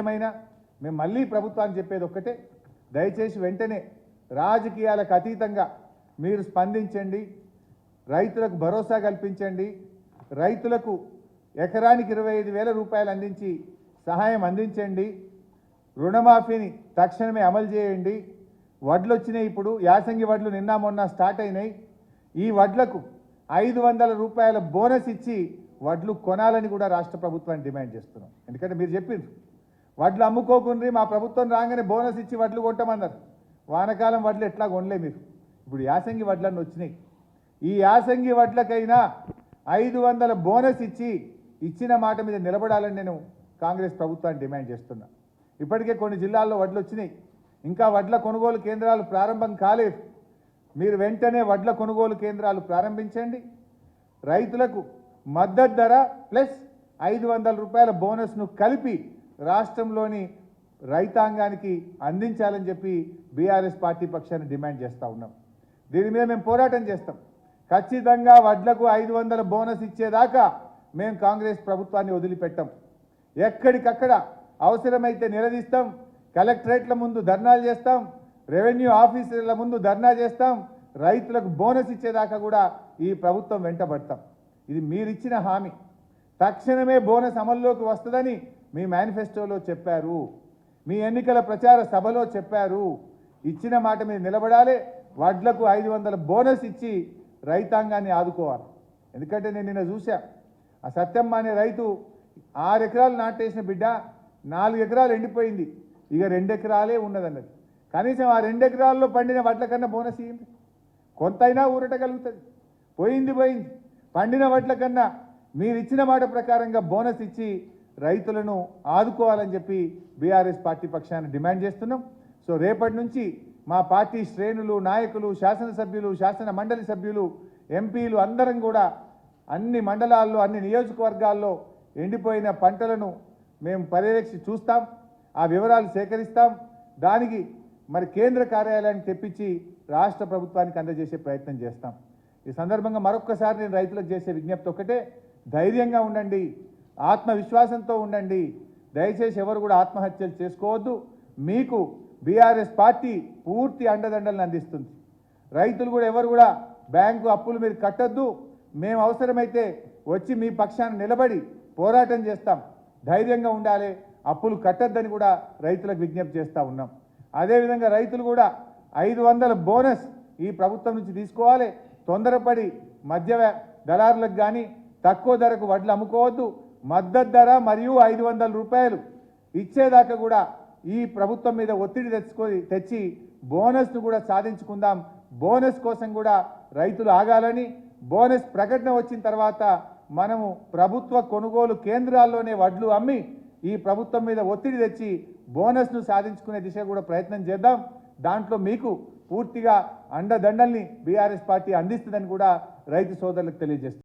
ఏమైనా మేము మళ్ళీ ప్రభుత్వానికి చెప్పేది ఒక్కటే. దయచేసి వెంటనే రాజకీయాలకు అతీతంగా మీరు స్పందించండి. రైతులకు భరోసా కల్పించండి. రైతులకు ఎకరానికి ఇరవై ఐదు వేల రూపాయలు అందించి సహాయం అందించండి. రుణమాఫీని తక్షణమే అమలు చేయండి. వడ్లు వచ్చినాయి ఇప్పుడు. యాసంగి వడ్లు నిన్న మొన్న స్టార్ట్ అయినాయి. ఈ వడ్లకు ఐదు వందల రూపాయల బోనస్ ఇచ్చి వడ్లు కొనాలని కూడా రాష్ట్ర ప్రభుత్వాన్ని డిమాండ్ చేస్తున్నాం. ఎందుకంటే మీరు చెప్పిండ్రు. వడ్లు అమ్ముకోకుండ్రి మా ప్రభుత్వం రాగానే బోనస్ ఇచ్చి వడ్లు కొట్టమన్నారు. వానకాలం వడ్లు ఎట్లా కొనలే మీరు? ఇప్పుడు యాసంగి వడ్లన్నీ వచ్చినాయి. ఈ యాసంగి వడ్లకైనా ఐదు వందల బోనస్ ఇచ్చి ఇచ్చిన మాట మీద నిలబడాలని నేను కాంగ్రెస్ ప్రభుత్వాన్ని డిమాండ్ చేస్తున్నా. ఇప్పటికే కొన్ని జిల్లాల్లో వడ్లు వచ్చినాయి. ఇంకా వడ్ల కొనుగోలు కేంద్రాలు ప్రారంభం కాలేదు. మీరు వెంటనే వడ్ల కొనుగోలు కేంద్రాలు ప్రారంభించండి. రైతులకు మద్దతు ధర ప్లస్ ఐదు వందల రూపాయల బోనస్ను కలిపి రాష్ట్రంలోని రైతాంగానికి అందించాలని చెప్పి బీఆర్ఎస్ పార్టీ పక్షాన్ని డిమాండ్ చేస్తూ ఉన్నాం. దీని మీద మేము పోరాటం చేస్తాం. ఖచ్చితంగా వడ్లకు ఐదు వందల బోనస్ ఇచ్చేదాకా మేము కాంగ్రెస్ ప్రభుత్వాన్ని వదిలిపెట్టాం. ఎక్కడికక్కడ అవసరమైతే నిలదీస్తాం. కలెక్టరేట్ల ముందు ధర్నాలు చేస్తాం. రెవెన్యూ ఆఫీసర్ల ముందు ధర్నా చేస్తాం. రైతులకు బోనస్ ఇచ్చేదాకా కూడా ఈ ప్రభుత్వం వెంటబడతాం. ఇది మీరిచ్చిన హామీ. తక్షణమే బోనస్ అమల్లోకి వస్తుందని మీ మేనిఫెస్టోలో చెప్పారు మీ ఎన్నికల ప్రచార సభలో చెప్పారు ఇచ్చిన మాట మీద నిలబడాలి వడ్లకు ఐదు వందల బోనస్ ఇచ్చి రైతాంగాన్ని ఆదుకోవాలి. ఎందుకంటే నేను నిన్న చూశా ఆ సత్యమ్మ అనే రైతు ఆరు ఎకరాలు నాటేసిన బిడ్డ నాలుగు ఎకరాలు ఎండిపోయింది. ఇక రెండు ఎకరాలే ఉన్నదన్నది. కనీసం ఆ రెండు ఎకరాల్లో పండిన వడ్ల కన్నా బోనస్ ఇయ్యండి. కొంతైనా ఊరట కలుగుతుంది. పోయింది పోయింది. పండిన వడ్ల కన్నా మీరు ఇచ్చిన మాట ప్రకారంగా బోనస్ ఇచ్చి రైతులను ఆదుకోవాలని చెప్పి బీఆర్ఎస్ పార్టీ పక్షాన్ని డిమాండ్ చేస్తున్నాం. సో రేపటి నుంచి మా పార్టీ శ్రేణులు నాయకులు శాసనసభ్యులు శాసన మండలి సభ్యులు ఎంపీలు అందరం కూడా అన్ని మండలాల్లో అన్ని నియోజకవర్గాల్లో ఎండిపోయిన పంటలను మేము పర్యవేక్షి చూస్తాం. ఆ వివరాలు సేకరిస్తాం. దానికి మరి కేంద్ర కార్యాలయానికి తెప్పించి రాష్ట్ర ప్రభుత్వానికి అందజేసే ప్రయత్నం చేస్తాం. ఈ సందర్భంగా మరొక్కసారి నేను రైతులకు చేసే విజ్ఞప్తి ఒకటే ధైర్యంగా ఉండండి. ఆత్మవిశ్వాసంతో ఉండండి. దయచేసి ఎవరు కూడా ఆత్మహత్యలు చేసుకోవద్దు. మీకు బీఆర్ఎస్ పార్టీ పూర్తి అండదండలను అందిస్తుంది. రైతులు కూడా ఎవరు కూడా బ్యాంకు అప్పులు మీరు కట్టద్దు. మేము అవసరమైతే వచ్చి మీ పక్షాన్ని నిలబడి పోరాటం చేస్తాం. ధైర్యంగా ఉండాలి. అప్పులు కట్టొద్దని కూడా రైతులకు విజ్ఞప్తి చేస్తూ ఉన్నాం. అదేవిధంగా రైతులు కూడా ఐదు వందల బోనస్ ఈ ప్రభుత్వం నుంచి తీసుకోవాలి. తొందరపడి మధ్య దళారులకు కానీ తక్కువ ధరకు వడ్లు అమ్ముకోవద్దు. మద్దతు ధర మరియు ఐదు వందల రూపాయలు ఇచ్చేదాకా కూడా ఈ ప్రభుత్వం మీద ఒత్తిడి తెచ్చుకొని తెచ్చి బోనస్ను కూడా సాధించుకుందాం. బోనస్ కోసం కూడా రైతులు ఆగాలని బోనస్ ప్రకటన వచ్చిన తర్వాత మనము ప్రభుత్వ కొనుగోలు కేంద్రాల్లోనే వడ్లు అమ్మి ఈ ప్రభుత్వం మీద ఒత్తిడి తెచ్చి బోనస్ను సాధించుకునే దిశగా కూడా ప్రయత్నం చేద్దాం. దాంట్లో మీకు పూర్తిగా అండదండల్ని బీఆర్ఎస్ పార్టీ అందిస్తుందని కూడా రైతు సోదరులకు తెలియజేస్తుంది